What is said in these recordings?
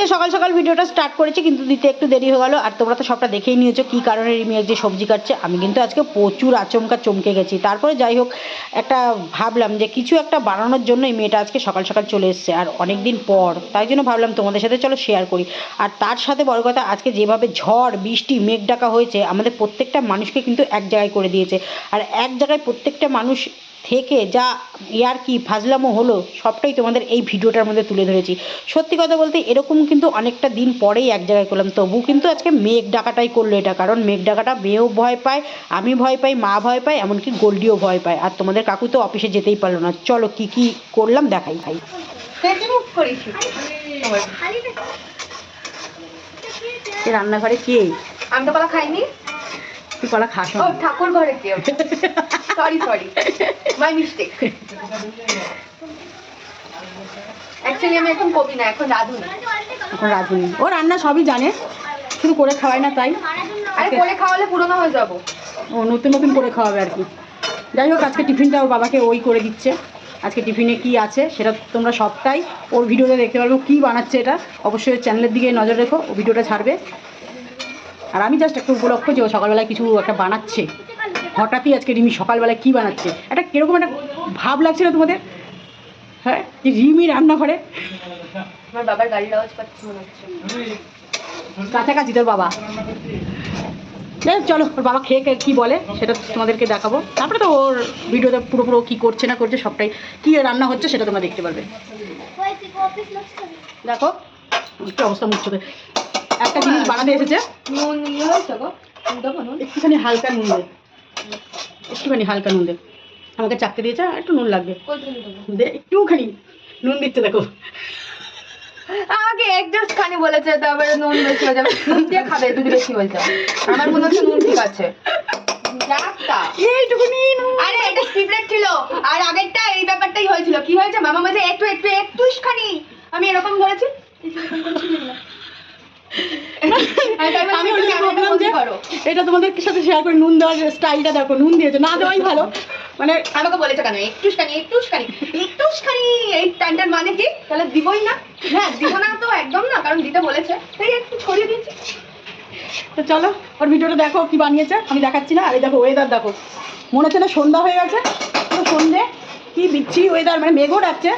আজকে সকাল সকাল ভিডিওটা স্টার্ট করেছি, কিন্তু দিতে একটু দেরি হয়ে গেলো। আর তোমরা তো সবটা দেখেই নিয়েছো কী কারণে রিমি যে সবজি কাটছে। আমি কিন্তু আজকে প্রচুর আচমকা চমকে গেছি। তারপরে যাই হোক, একটা ভাবলাম যে কিছু একটা বানানোর জন্য এই মেয়েটা আজকে সকাল সকাল চলে এসছে, আর অনেক দিন পর। তাই জন্য ভাবলাম তোমাদের সাথে চলো শেয়ার করি। আর তার সাথে বড় কথা, আজকে যেভাবে ঝড়, বৃষ্টি, মেঘ ডাকা হয়েছে, আমাদের প্রত্যেকটা মানুষকে কিন্তু এক জায়গায় করে দিয়েছে। আর এক জায়গায় প্রত্যেকটা মানুষ থেকে যা ইয়ার কি ফাজলামো হলো সবটাই তোমাদের এই ভিডিওটার মধ্যে তুলে ধরেছি। সত্যি কথা বলতে এরকম কিন্তু অনেকটা দিন পরেই এক জায়গায় করলাম। তবু কিন্তু আজকে মেঘ ডাকাটাই করল এটা কারণ মেঘ ডাকাটা মেয়েও ভয় পায় আমি ভয় পাই মা ভয় পায় এমনকি গোল্ডিও ভয় পায়। আর তোমাদের কাকু তো অফিসে যেতেই পারল না। চলো কি কি করলাম দেখাই ভাই। রান্নাঘরে কে? আমি তো খাইনি। তুই কলা খাস ও ঠাকুর ঘরে কেউ sorry sorry my mistake actually আমি এখন কবি না এখন রাধুনি। এখন রাঁধুনি। ও রান্না সবই জানে। শুধু করে খাওয়ায় না তাই। আরে করে খাওয়ালে পুরনো হয়ে যাব। ও নতুন নতুন করে খাওয়াবে আর কি। যাই হোক আজকে টিফিনটা ওর বাবাকে ওই করে দিচ্ছে। আজকে টিফিনে কি আছে সেটা তোমরা সবটাই ওর ভিডিওতে দেখতে পারব। কি বানাচ্ছে এটা অবশ্যই চ্যানেলের দিকে নজর রেখো। ও ভিডিওটা ছাড়বে। আর আমি জাস্ট একটু উপলক্ষ যে ও সকালবেলায় কিছু একটা বানাচ্ছে। হঠাৎই আজকে রিমি সকালবেলায় কী বানাচ্ছে? একটা কীরকম একটা ভাব লাগছিল তোমাদের? হ্যাঁ? যে রিমি রান্নাঘরে। আমার বাবার গাড়ির আওয়াজ পাচ্ছি মনে হচ্ছে। কাছাকাছি তোর বাবা। যাই চলো ওর বাবা খেয়ে খেয়ে কী বলে সেটা তোমাদেরকে দেখাবো। তারপরে তো ওর ভিডিওতে পুরো পুরো কী করছে না করছে সবটাই কী রান্না হচ্ছে সেটা তোমরা দেখতে পারবে। দেখো কি অবস্থা মুখছে একটা জিনিস বানাতে এসেছে। নুন ইয়ে হয়েছে গো একটুখানি হালকা নুন দে। একটুখানি হালকা নুন দে। আমাকে চাকতে দিয়েছে আর একটু নুন লাগবে। দে একটুখানি নুন দিচ্ছে দেখো। আমাকে একজাস্ট খানি বলেছে তারপরে নুন বেশি হয়ে যাবে। নুন দিয়ে খাবে যদি বেশি হয়ে যায়। আমার মনে হচ্ছে নুন ঠিক আছে। এইটুকুনি আরে এটা সিক্রেট ছিল। আর আগেরটা এই ব্যাপারটাই হয়েছিল। কি হয়েছে? মামা বলছে একটু একটু একটুখানি আমি এরকম ধরেছি আমি ভাবলাম যে। এটা তোমাদের সাথে শেয়ার করে নুন দেওয়ার স্টাইলটা দেখো নুন দিয়েছে না দেওয়াই ভালো। মানে আমাকে বলেছে কেন? একটুখানি একটুখানি একটুখানি এই টাইমটার মানে কি? তাহলে দিবই না? হ্যাঁ দিব না তো একদম না কারণ দিতে বলেছে। তাই একটু ছড়িয়ে দিচ্ছি তো চলো ওর ভিডিওটা দেখো কি বানিয়েছে আমি দেখাচ্ছি না। আর এই দেখো ওয়েদার দেখো। মনে হচ্ছে না সন্ধ্যা হয়ে গেছে। পুরো সন্ধে কি বিচ্ছি ওয়েদার মানে মেঘও ডাকছে।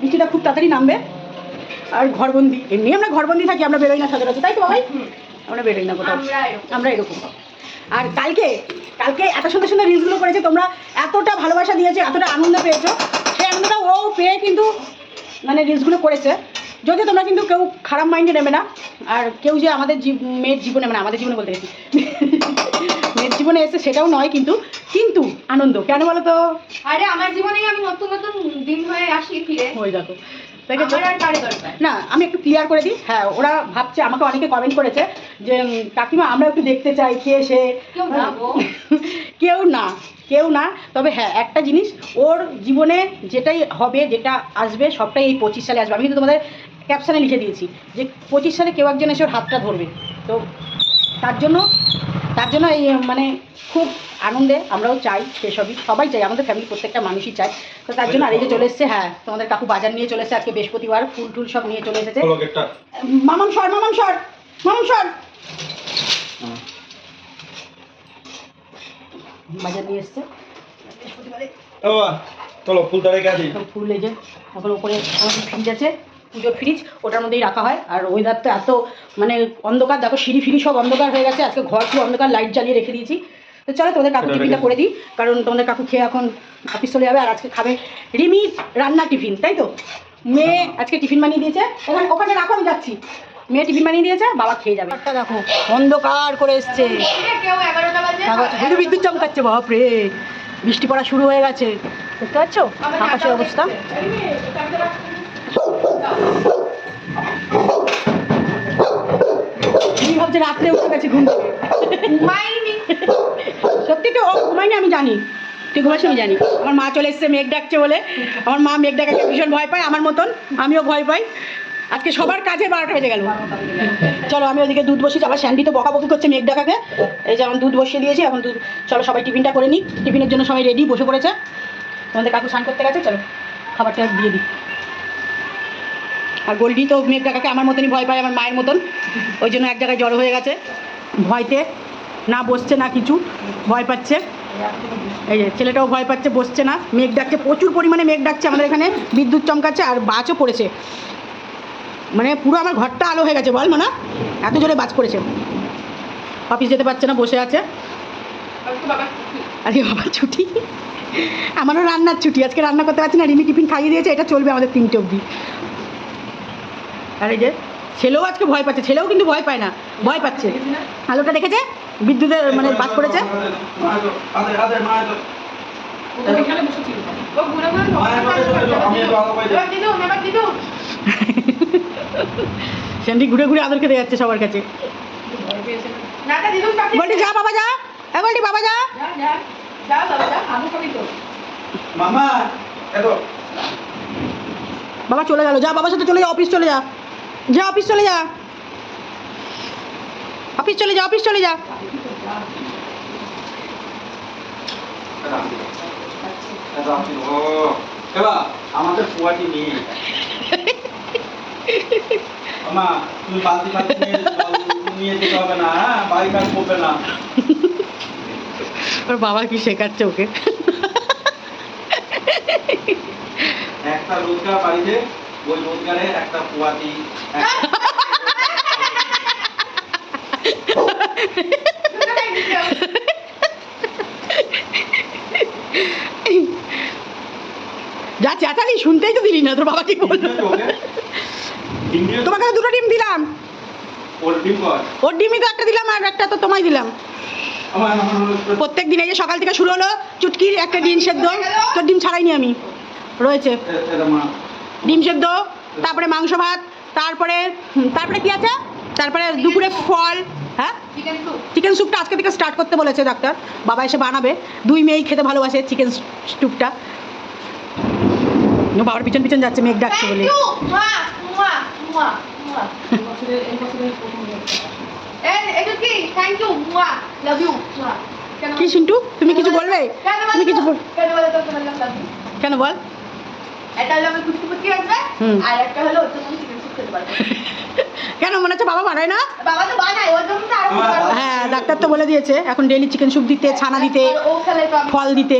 বৃষ্টিটা খুব তাড়াতাড়ি নামবে। আর ঘরবন্দি এমনি আমরা ঘরবন্দি থাকি আমরা বেরোই না সচরাচর তাই তো ভাই আমরা বেরোই না কোথাও। আমরা এরকম। আর কালকে কালকে এত সুন্দর সুন্দর রিলসগুলো করেছে তোমরা এতটা ভালোবাসা দিয়েছে এতটা আনন্দ পেয়েছ সেই আনন্দটা ও পেয়ে কিন্তু মানে রিলসগুলো করেছে। যদি তোমরা কিন্তু কেউ খারাপ মাইন্ডে নেবে না আর কেউ যে আমাদের জীব- মেয়ের জীবনে মানে আমাদের জীবনে বলতে গেছি মেয়ের জীবনে এসে সেটাও নয় কিন্তু কিন্তু আনন্দ। কেন বলো তো? আরে আমার জীবনেই আমি নতুন নতুন দিন হয়ে আসি ফিরে। হয়ে দেখো। দেখেছ? না আমি একটু ক্লিয়ার করে দিই। হ্যাঁ ওরা ভাবছে আমাকে অনেকে কমেন্ট করেছে যে কাকিমা আমরা একটু দেখতে চাই কে সে। কেউ না কেউ না তবে হ্যাঁ একটা জিনিস ওর জীবনে যেটাই হবে যেটা আসবে সবটাই এই পঁচিশ সালে আসবে। আমি কিন্তু তোমাদের ক্যাপশনে লিখে দিয়েছি যে পঁচিশ সালে কেউ একজন এসে ওর হাতটা ধরবে। তো তার জন্য তার জন্য এই মানে খুব আনন্দে আমরাও চাই সেসবই সবাই চাই আমাদের ফ্যামিলি প্রত্যেকটা মানুষই চাই তো তার জন্য আর এই যে চলে এসছে হ্যাঁ তোমাদের কাকু বাজার নিয়ে চলে এসেছে আজকে বৃহস্পতিবার ফুল টুল সব নিয়ে চলে এসেছে। মামাম সর মামাম সর মামাম সর। বাজার নিয়ে এসছে। বৃহস্পতিবারে চলো ফুল তাড়াই গেছি ফুল এই যে এখন ওপরে আমাদের ফ্রিজ আছে। পুজোর ফ্রিজ ওটার মধ্যেই রাখা হয়। আর ওয়েদার তো এত মানে অন্ধকার দেখো সিঁড়ি ফিরি সব অন্ধকার হয়ে গেছে আজকে ঘর পুরো অন্ধকার লাইট জ্বালিয়ে রেখে দিয়েছি। তো চলো তোমাদের কাকু টিফিনটা করে দিই। কারণ তোমাদের কাকু খেয়ে এখন অফিস চলে যাবে আর আজকে খাবে রিমি রান্না টিফিন তাই তো? মেয়ে আজকে টিফিন বানিয়ে দিয়েছে। ওখানে ওখানে রাখো আমি যাচ্ছি। মেয়ে টিফিন বানিয়ে দিয়েছে বাবা খেয়ে যাবে। একটা দেখো অন্ধকার করে এসছে। বিদ্যুৎ চমকাচ্ছে বাপরে। বৃষ্টি পড়া শুরু হয়ে গেছে। দেখতে পাচ্ছ? আকাশের অবস্থা। তুমি ভাবছে রাত্রে উঠে গেছে ঘুম ঘুমাইনি। সত্যি তো ও ঘুমায়নি আমি জানি। তুই ঘুমাস আমি জানি। আমার মা চলে এসছে মেঘ ডাকছে বলে। আমার মা মেঘ ডাকাকে ভীষণ ভয় পায় আমার মতন। আমিও ভয় পাই। আজকে সবার কাজে বারোটা বেজে গেল। চলো আমি ওদিকে দুধ বসিয়েছি আবার স্যান্ডি তো বকাবকি করছে মেঘ ডাকাকে। এই যে এখন দুধ বসিয়ে দিয়েছি এখন দুধ চলো সবাই টিফিনটা করে নিই। টিফিনের জন্য সবাই রেডি বসে পড়েছে। তোমাদের কাকু স্নান করতে গেছে চলো খাবারটা দিয়ে দিই। আর গোল্ডি তো মেঘ ডাকাকে আমার মতনই ভয় পায়, আমার মায়ের মতন। ওই জন্য এক জায়গায় জড়ো হয়ে গেছে। ভয়তে না বসছে না কিছু, ভয় পাচ্ছে। এই যে ছেলেটাও ভয় পাচ্ছে, বসছে না। মেঘ ডাকছে, প্রচুর পরিমাণে মেঘ ডাকছে আমাদের এখানে। বিদ্যুৎ চমকাচ্ছে আর বাজও পড়েছে। মানে পুরো আমার ঘরটা আলো হয়ে গেছে, বল না এত জোরে বাজ পড়েছে। অফিস যেতে পারছে না, বসে আছে। আরে বাবা, ছুটি। আমারও রান্নার ছুটি। আজকে রান্না করতে পারছি না, রিমি টিফিন খাইয়ে দিয়েছে, এটা চলবে আমাদের তিনটে অবধি। আর এই যে, ছেলেও আজকে ভয় পাচ্ছে, ছেলেও কিন্তু ভয় পায় না, ভয় পাচ্ছে। আলোটা দেখেছে? বিদ্যুতের মানে বাজ পড়েছে? স্যান্ডি ঘুরে ঘুরে আদর খেতে যাচ্ছে সবার কাছে। বলটি, যা বাবা, যা। এ, বলটি, বাবা, যা। বাবা চলে গেল, যা, বাবার সাথে চলে যা, অফিস চলে যা। যা অফিস চলে যা। অফিস চলে যা অফিস চলে যা। আমাদের পোয়াটি নেই। মামা তুমি বালতি বালতি নিয়ে যেতে হবে না হ্যাঁ? করবে না। ওর বাবা কি শেখাচ্ছে ওকে? একটা রোজগার বাড়িতে ওই রোজগারে একটা পোয়াটি যা চেঁচালি শুনতেই তো দিলি না তোর বাবা কি বলল? তোমাকে দুটো ডিম দিলাম। ওর ডিমই তো একটা দিলাম আর একটা তো তোমায় দিলাম। প্রত্যেক দিন এই যে সকাল থেকে শুরু হলো চুটকির একটা ডিম সেদ্ধ। তোর ডিম ছাড়াইনি আমি। রয়েছে। ডিম সেদ্ধ তারপরে মাংস ভাত তারপরে তারপরে কি আছে? তারপরে দুপুরে ফল হ্যাঁ? চিকেন স্যুপটা আজকে থেকে স্টার্ট করতে বলেছে ডাক্তার বাবা এসে বানাবে। দুই মেয়েই খেতে ভালোবাসে চিকেন স্যুপটা বাবার পিছন পিছন যাচ্ছে মেঘ ডাকছে বলে। কি? সিন্টু? তুমি কিছু বলবে? তুমি কিছু বল কেন বলে? কেন হলো আমি কুচি কুচি রাখবে আর একটা হলো ওর জন্য চিকেন স্যুপ খেতে পারবে। কেন? মনে হচ্ছে বাবা বানায় না? বাবা তো বানায় ওর জন্য তো আরও আমার- ভালো। হ্যাঁ ডাক্তার তো বলে দিয়েছে এখন ডেলি চিকেন স্যুপ দিতে ছানা দিতে ফল দিতে।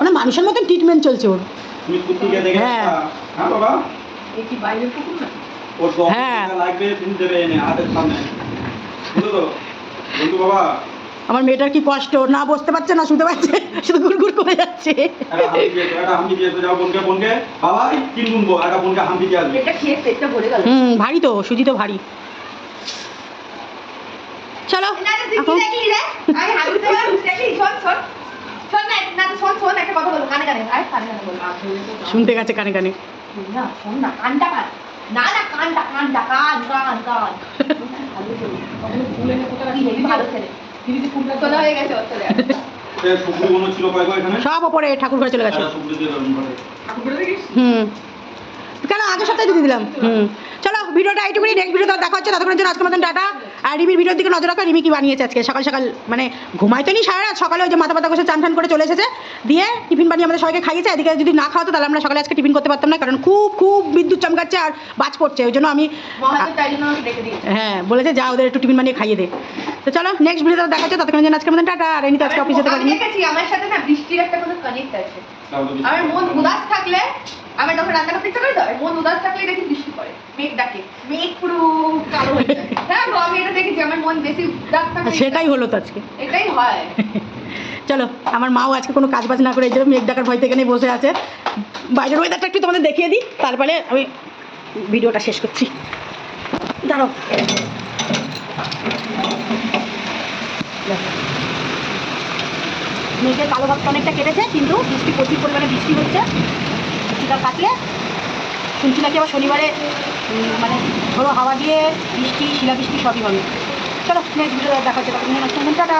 মানে মানুষের মতন ট্রিটমেন্ট চলছে ওর। তুমি কুত্তিকে দেখে হ্যাঁ। হ্যাঁ বাবা। এই কি বাইরের কুকুর না? ওর দশ হ্যাঁ। লাগবে তুমি দেবে হাতের সামনে। বুঝলো তো? বন্ধু বাবা আমার মেয়েটার কি কষ্ট না বসতে পারছে না শুতে পারছে শুধু গুড়গুড় করে যাচ্ছে হুম ভারী তো সুজি তো ভারী চলো শুনতে গেছে কানে কানে না না কানটা কান না না কানটা কানটা কান কান কান ভালো ছেলে তোলা হয়ে গেছে সব ওপরে ঠাকুর ঘরে চলে গেছে। ঘরে। হুম। কেন? আগের সপ্তাহে দিয়ে দিলাম। হুম। চলো ভিডিওটা এইটুকুনি নেক্সট ভিডিওতে দেখা হচ্ছে। ততক্ষণের জন্য আজকের মতন টাটা। আর রিমির ভিডিওর দিকে নজর রাখো। রিমি কি বানিয়েছে আজকে? সকাল সকাল মানে ঘুমাইতো নি সারা রাত? সকালে ওই যে মাথা পাতা কষে চান টান করে চলে এসেছে। দিয়ে টিফিন বানিয়ে আমাদের সবাইকে খাইয়েছে। এদিকে যদি না খাওয়াতো তাহলে আমরা সকালে আজকে টিফিন করতে পারতাম না। কারণ খুব খুব বিদ্যুৎ চমকাচ্ছে আর বাজ পড়ছে। ওই জন্য আমি হ্যাঁ বলেছে যা ওদের একটু টিফিন বানিয়ে খাইয়ে দে। তো চলো নেক্সট ভিডিওতে দেখা হচ্ছে ততক্ষণের জন্য আজকের মতন টাটা আর এমনি তো আজকে অফিস যেতে পারিনি দেখেছি আমার সাথে না বৃষ্টির একটা কোনো কানেক্ট আছে। আমার মন উদাস থাকলে আমার যখন রান্না করতে ইচ্ছা করে তো মন উদাস থাকলে দেখি বৃষ্টি পড়ে। মেঘ ডাকে মেঘ পুরো কালো হয়ে যায়। হ্যাঁ গো, আমি এটা দেখেছি আমার মন বেশি উদাস থাকে সেটাই হলো তো আজকে। এটাই হয়। চলো আমার মাও আজকে কোনো কাজ বাজ না করে এই যে মেঘ ডাকার ভয় থেকে এখানে বসে আছে। বাইরের ওয়েদারটা একটু তোমাদের দেখিয়ে দিই তারপরে আমি ভিডিওটা শেষ করছি। দাঁড়াও। দেখো। মেঘের কালো ভাবটা অনেকটা কেটেছে, কিন্তু বৃষ্টি প্রচুর পরিমাণে বৃষ্টি হচ্ছে। বৃষ্টিটা কাটলে। শুনছি নাকি আবার শনিবারে মানে ধরো হাওয়া দিয়ে বৃষ্টি, শিলাবৃষ্টি সবই হবে। চলো নেক্সট ভিডিও দেখা হচ্ছে। তখন টাটা।